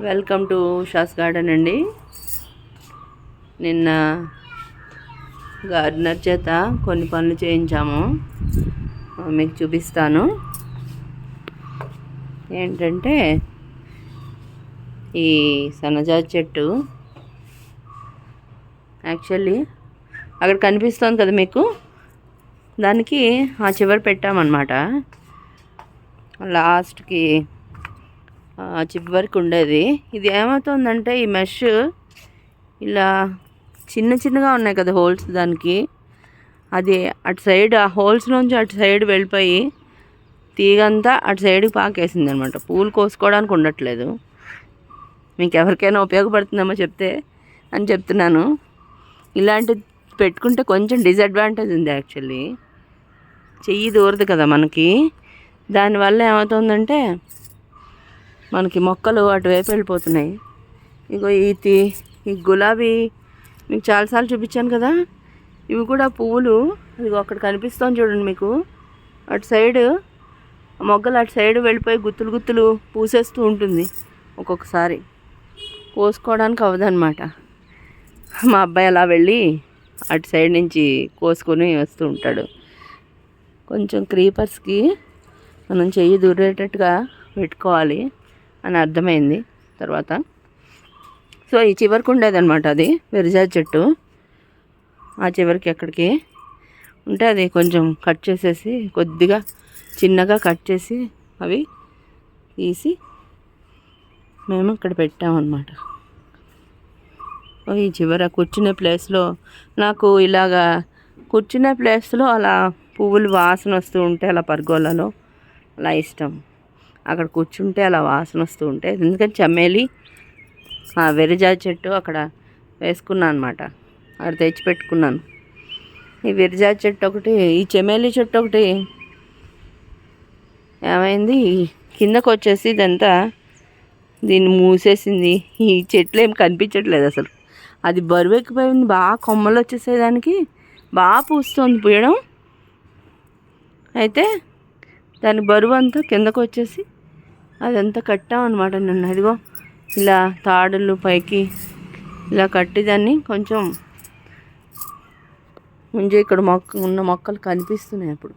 Welcome to షాస్ garden అండి. నిన్న gardener చేత కొన్ని పనులు చేయించాము. మీకు చూపిస్తాను. ఏంటంటే ఈ సన్నజాజి చెట్టు. యాక్చువల్లీ అక్కడ కనిపిస్తోంది కదా మీకు? దానికి ఆ చివరి పెట్టామన్నమాట. లాస్ట్కి చివరికి ఉండేది. ఇది ఏమవుతుందంటే ఈ మెష్ ఇలా చిన్న చిన్నగా ఉన్నాయి కదా హోల్స్ దానికి. అది అటు సైడ్ ఆ హోల్స్ నుంచి అటు సైడ్ వెళ్ళిపోయి తీగంతా అటు సైడ్కి పాకేసింది అనమాట పూలు కోసుకోవడానికి ఉండట్లేదు. మీకు ఎవరికైనా ఉపయోగపడుతుందేమో చెప్తే అని చెప్తున్నాను. ఇలాంటి పెట్టుకుంటే కొంచెం డిసడ్వాంటేజ్ ఉంది యాక్చువల్లీ. చెయ్యి దూరదు కదా మనకి. దానివల్ల ఏమవుతుందంటే మనకి మొక్కలు అటువైపు వెళ్ళిపోతున్నాయి. ఇగో ఈ ఈ గులాబీ మీకు చాలాసార్లు చూపించాను కదా? ఇవి కూడా పువ్వులు. ఇదిగో అక్కడ కనిపిస్తుంది చూడండి మీకు. అటు సైడ్ మొగ్గలు అటు సైడ్ వెళ్ళిపోయి గుత్తులు గుత్తులు పూసేస్తూ ఉంటుంది ఒక్కొక్కసారి. కోసుకోవడానికి అవ్వదన్నమాట. మా అబ్బాయి అలా వెళ్ళి అటు సైడ్ నుంచి కోసుకొని వస్తూ ఉంటాడు. కొంచెం క్రీపర్స్కి మనం చెయ్యి దూరేటట్టుగా పెట్టుకోవాలి. అని అర్థమైంది తర్వాత. సో ఈ చివరికి ఉండేదన్నమాట అది విరజా చెట్టు. ఆ చివరికి ఎక్కడికి? ఉంటే అది కొంచెం కట్ చేసేసి కొద్దిగా చిన్నగా కట్ చేసి అవి తీసి మేము ఇక్కడ పెట్టామన్నమాట. ఓ, ఈ చివర కూర్చునే ప్లేస్లో నాకు ఇలాగా కూర్చునే ప్లేస్లో అలా పువ్వులు వాసన వస్తూ ఉంటే అలా పర్గోలలో అలా ఇష్టం. అక్కడ కూర్చుంటే అలా వాసన వస్తూ ఉంటే ఎందుకంటే చమ్మేలి ఆ వెరిజా చెట్టు అక్కడ వేసుకున్నాను అనమాట అక్కడ తెచ్చిపెట్టుకున్నాను ఈ విరజాజి చెట్టు ఒకటి ఈ చెమేలి చెట్టు ఒకటి ఏమైంది? కిందకు వచ్చేసి ఇదంతా దీన్ని మూసేసింది. ఈ చెట్లు ఏం కనిపించట్లేదు అసలు. అది బరువు ఎక్కిపోయింది. బాగా కొమ్మలు వచ్చేసేదానికి బాగా పూస్తుంది పూయడం. అయితే దాని బరువు అంతా కిందకు వచ్చేసి అదంతా కట్టామన్నమాట నన్ను. అదిగో ఇలా తాడులు పైకి ఇలా కట్టి దాన్ని కొంచెం ముందు ఇక్కడ మొక్క ఉన్న మొక్కలు కనిపిస్తున్నాయి అప్పుడు.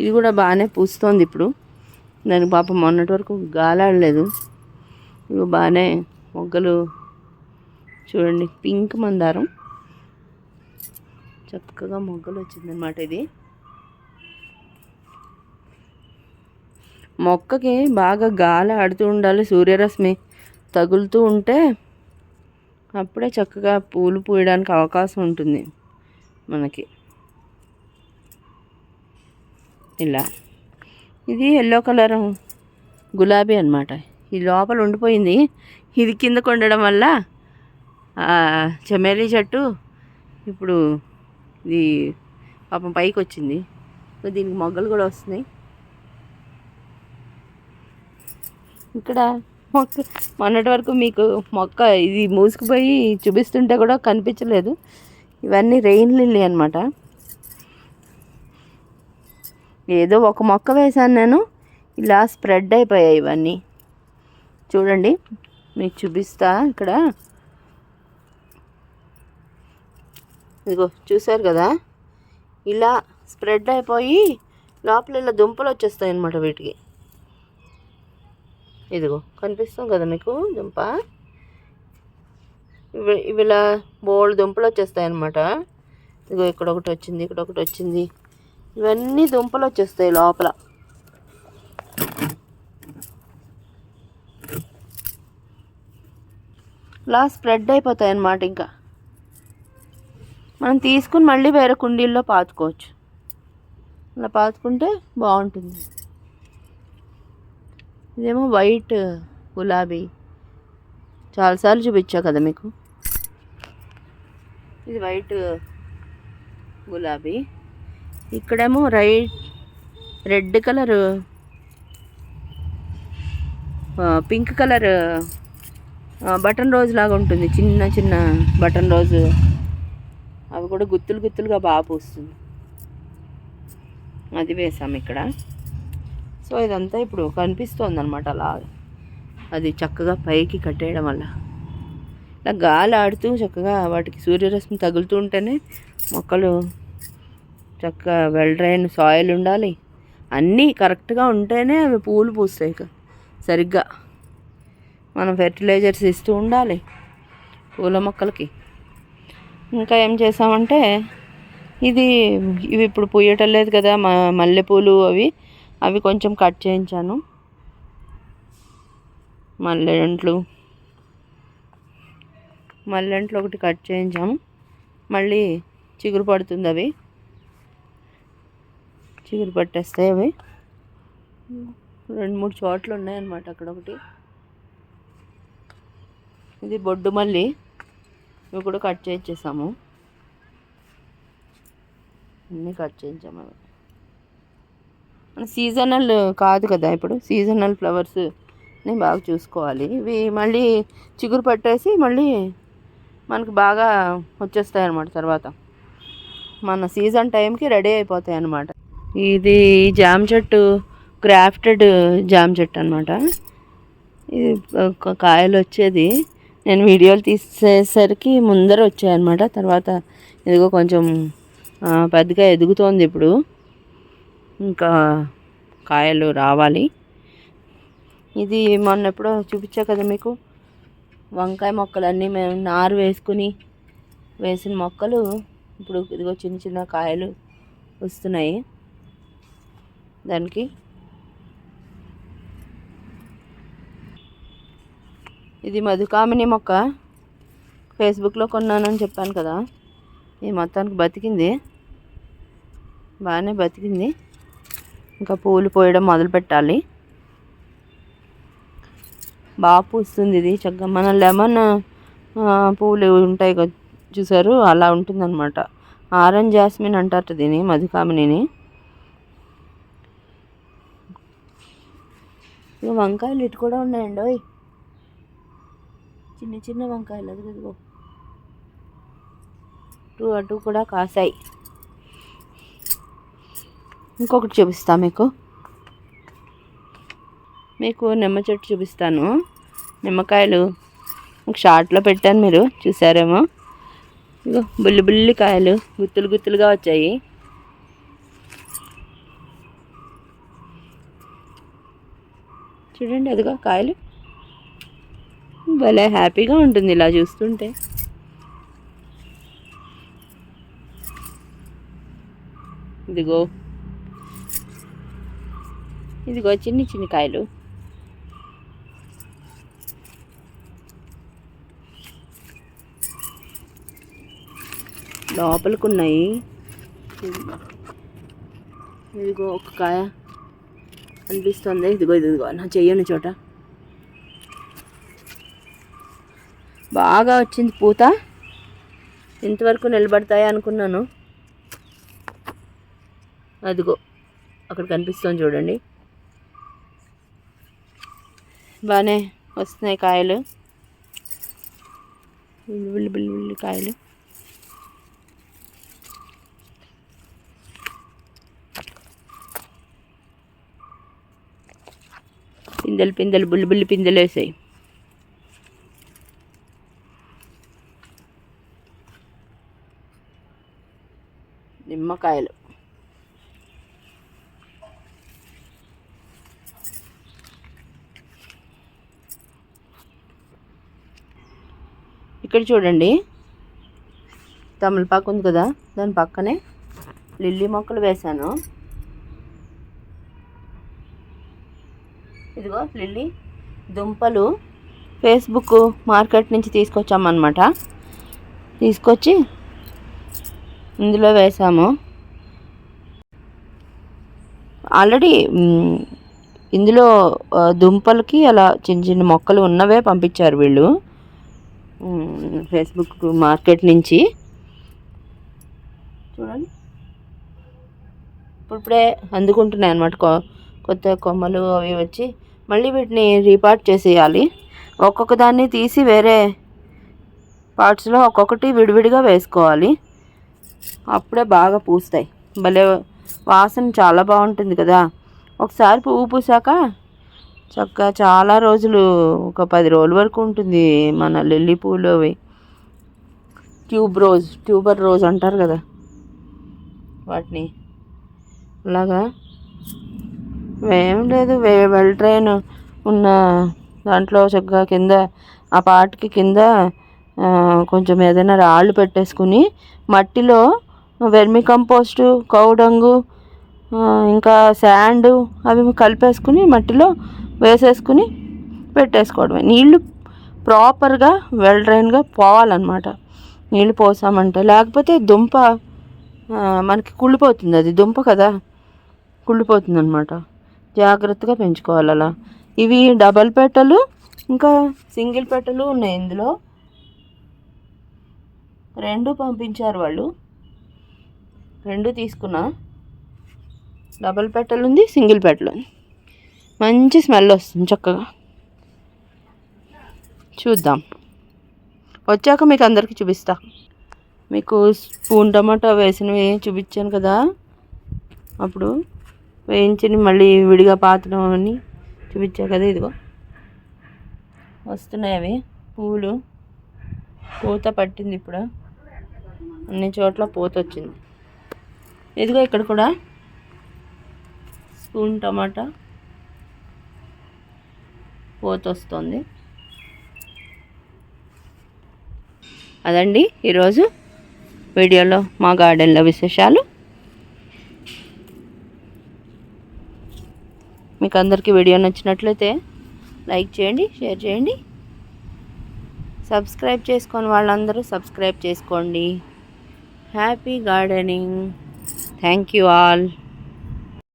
ఇది కూడా బాగానే పూస్తోంది ఇప్పుడు. దానికి పాపం మొన్నటి వరకు గాలాడలేదు. ఇవి బాగానే మొగ్గలు చూడండి పింక్ మందారం. చక్కగా మొగ్గలు వచ్చిందనమాట ఇది. మొక్కకి బాగా గాలి ఆడుతూ ఉండాలి సూర్యరశ్మి. తగులుతూ ఉంటే అప్పుడే చక్కగా పూలు పూయడానికి అవకాశం ఉంటుంది మనకి. ఇలా. ఇది ఎల్లో కలర్ గులాబీ అన్నమాట. ఈ లోపల ఉండిపోయింది. ఇది కిందకు ఉండడం వల్ల ఆ చెట్టు ఇప్పుడు ఇది పాపం పైకి వచ్చింది దీనికి మొగ్గలు కూడా వస్తున్నాయి. ఇక్కడ? మొక్క మొన్నటి వరకు మీకు మొక్క ఇది మూసుకుపోయి చూపిస్తుంటే కూడా కనిపించలేదు. ఇవన్నీ రెయిన్ లిల్లీ అనమాట ఏదో ఒక మొక్క వేశాను నేను. ఇలా స్ప్రెడ్ అయిపోయాయి ఇవన్నీ. చూడండి. మీకు చూపిస్తా ఇక్కడ. ఇదిగో చూసారు కదా? ఇలా స్ప్రెడ్ అయిపోయి లోపల ఇలా దుంపలు వచ్చేస్తాయి అన్నమాట వీటికి. ఇదిగో కనిపిస్తుంది కదా మీకు దుంప? ఇవి ఇలా బోల్డ్ దుంపలు వచ్చేస్తాయి అన్నమాట ఇదిగో ఇక్కడ ఒకటి వచ్చింది ఇక్కడ ఒకటి వచ్చింది. ఇవన్నీ దుంపలు వచ్చేస్తాయి లోపల. ఇలా స్ప్రెడ్ అయిపోతాయి అన్నమాట ఇంకా. మనం తీసుకుని మళ్ళీ వేరే కుండీల్లో పాతుకోవచ్చు. అలా పాతుకుంటే బాగుంటుంది. ఇదేమో వైట్ గులాబీ. చాలాసార్లు చూపించా కదా మీకు? ఇది వైట్ గులాబీ. ఇక్కడేమో right red colour pink colour button rose లాగా ఉంటుంది. చిన్న చిన్న బటన్ రోజు. అవి కూడా గుత్తులు గుత్తులుగా బాగా పూస్తుంది. అది వేసాం ఇక్కడ. సో ఇదంతా ఇప్పుడు కనిపిస్తోంది అనమాట అలా. అది చక్కగా పైకి కట్టేయడం వల్ల. ఇలా గాలి ఆడుతూ చక్కగా వాటికి సూర్యరశ్మి తగులుతూ ఉంటేనే మొక్కలు చక్కగా వెల్డ్రైన్ సాయిల్ ఉండాలి. అన్నీ కరెక్ట్గా ఉంటేనే అవి పూలు పూస్తాయి ఇక. సరిగ్గా మనం ఫెర్టిలైజర్స్ ఇస్తూ ఉండాలి పూల మొక్కలకి. ఇంకా ఏం చేసామంటే ఇది ఇవి ఇప్పుడు పూయటం లేదు కదా మా మల్లెపూలు అవి అవి కొంచెం కట్ చేయించాను. మల్లెంట్లు మల్లెంట్లు ఒకటి కట్ చేయించాము. మళ్ళీ చిగురు పడుతుంది అవి. చిగురు పట్టేస్తాయి అవి. రెండు మూడు చోట్ల ఉన్నాయన్నమాట అక్కడ ఒకటి. ఇది బొడ్డు మళ్ళీ ఇవి కూడా కట్ చేయించేసాము. అన్నీ కట్ చేయించాము అవి. మన సీజనల్ కాదు కదా ఇప్పుడు. సీజనల్ ఫ్లవర్స్ని బాగా చూసుకోవాలి. ఇవి మళ్ళీ చిగురు పట్టేసి మళ్ళీ మనకు బాగా వచ్చేస్తాయి అన్నమాట తర్వాత. మన సీజన్ టైంకి రెడీ అయిపోతాయి అన్నమాట. ఇది జామ చెట్టు క్రాఫ్టెడ్ జామ్ చెట్టు అనమాట ఇది ఒక కాయలు వచ్చేది. నేను వీడియోలు తీసేసరికి ముందర వచ్చాయన్నమాట తర్వాత ఇదిగో కొంచెం పెద్దగా ఎదుగుతోంది ఇప్పుడు. ఇంకా కాయలు రావాలి. ఇది మొన్న ఎప్పుడో చూపించా కదా మీకు? వంకాయ మొక్కలన్నీ మేము నారు వేసుకుని వేసిన మొక్కలు ఇప్పుడు ఇదిగో చిన్న చిన్న కాయలు వస్తున్నాయి. దానికి ఇది మధుకామిని మొక్క. ఫేస్బుక్లో కొన్నానని చెప్పాను కదా. ఈ మొత్తానికి బతికింది. బాగానే బతికింది. ఇంకా పూలు పోయడం మొదలు పెట్టాలి. బాగా పూస్తుంది ఇది చక్కగా. మన లెమన్ పూలు ఉంటాయి చూసారు? అలా ఉంటుందన్నమాట. ఆరెంజ్ జాస్మిన్ అంటారు దీని మధుకామినిని. ఇక వంకాయలు ఇటు కూడా ఉన్నాయండి ఓయ్. చిన్న చిన్న వంకాయలు అది ఇదిగో అటు కూడా కాసాయి. ఇంకొకటి చూపిస్తా మీకు. మీకు నిమ్మ చెట్టు చూపిస్తాను. నిమ్మకాయలు ఒక షార్ట్లో పెట్టాను మీరు చూసారేమో. ఇగో బుల్లి బుల్లి కాయలు గుత్తులు గుత్తులుగా వచ్చాయి. చూడండి అదిగో కాయలు. భలే హ్యాపీగా ఉంటుంది ఇలా చూస్తుంటే. ఇదిగో. ఇదిగో చిన్ని చిన్ని కాయలు. లోపలికి ఉన్నాయి ఇదిగో ఒక కాయ అనిపిస్తుంది. ఇదిగో ఇదిగో నా చెయ్యని చోట. బాగా వచ్చింది పూత. ఇంతవరకు నిలబడతాయి అనుకున్నాను. అదిగో అక్కడ కనిపిస్తుంది చూడండి. బాగానే వస్తున్నాయి కాయలు. బిల్లి బిల్లి బిల్లి కాయలు. పిందెలు పిందెలు బుల్లి బుల్లి పిందెలు వేసాయి. నిమ్మకాయలు ఇక్కడ చూడండి. తమలపాకు ఉంది కదా దాని పక్కనే లిల్లీ మొక్కలు వేశాను. ఇదిగో లిల్లీ దుంపలు ఫేస్బుక్ మార్కెట్ నుంచి తీసుకొచ్చామన్నమాట. తీసుకొచ్చి ఇందులో వేసాము ఆల్రెడీ ఇందులో దుంపలకి అలా చిన్న చిన్న మొక్కలు ఉన్నవే పంపించారు వీళ్ళు. ఫేస్బుక్ మార్కెట్ నుంచి. చూడండి. ఇప్పుడిప్పుడే అందుకుంటున్నాయి అనమాట కొత్త కొమ్మలు అవి వచ్చి. మళ్ళీ వీటిని రీపార్ట్ చేసేయాలి. ఒక్కొక్క దాన్ని తీసి వేరే పార్ట్స్లో ఒక్కొక్కటి విడివిడిగా వేసుకోవాలి. అప్పుడే బాగా పూస్తాయి. భలే వాసన చాలా బాగుంటుంది కదా. ఒకసారి పువ్వు పూసాక చక్కగా చాలా రోజులు ఒక పది రోజుల వరకు ఉంటుంది మన లిల్లీ పూలు అవి. ట్యూబ్ రోజ్ ట్యూబర్ రోజ్ అంటారు కదా. వాటిని. అలాగా? ఏం లేదు వే వెల్ ట్రైన్ ఉన్న దాంట్లో చక్కగా కింద ఆ పాటకి కింద కొంచెం ఏదైనా రాళ్ళు పెట్టేసుకుని మట్టిలో వెర్మి కంపోస్టు కౌడంగు ఇంకా శాండ్ అవి కలిపేసుకుని మట్టిలో వేసేసుకుని పెట్టేసుకోవడమే. నీళ్ళు ప్రాపర్గా వెల్ డ్రైన్గా పోవాలన్నమాట. నీళ్ళు పోసామంటే లేకపోతే దుంప మనకి కుళ్ళిపోతుంది అది. దుంప కదా కుళ్ళిపోతుంది అనమాట జాగ్రత్తగా పెంచుకోవాలి అలా. ఇవి డబల్ పెట్టలు ఇంకా సింగిల్ పెట్టలు ఉన్నాయి ఇందులో. రెండు పంపించారు వాళ్ళు. రెండు తీసుకున్నా. డబల్ పెట్టలు ఉంది సింగిల్ పెట్టలు ఉంది మంచి స్మెల్ వస్తుంది చక్కగా. చూద్దాం. వచ్చాక మీకు అందరికీ చూపిస్తా. మీకు స్పూన్ టమాటా వేసినవి చూపించాను కదా. అప్పుడు వేయించని మళ్ళీ విడిగా పాతడం అని చూపించా కదా ఇదిగో. వస్తున్నాయి అవి. పూలు. పూత పట్టింది ఇప్పుడు. అన్ని చోట్ల పూత వచ్చింది. ఇదిగో ఇక్కడ కూడా స్పూన్ టమాటా. పోతొస్తుంది. అదండి ఈరోజు వీడియోలో మా గార్డెన్లో విశేషాలు. మీకు అందరికీ వీడియో నచ్చినట్లయితే లైక్ చేయండి షేర్ చేయండి. సబ్స్క్రైబ్ చేసుకొని వాళ్ళందరూ సబ్స్క్రైబ్ చేసుకోండి. Happy gardening. Thank you all.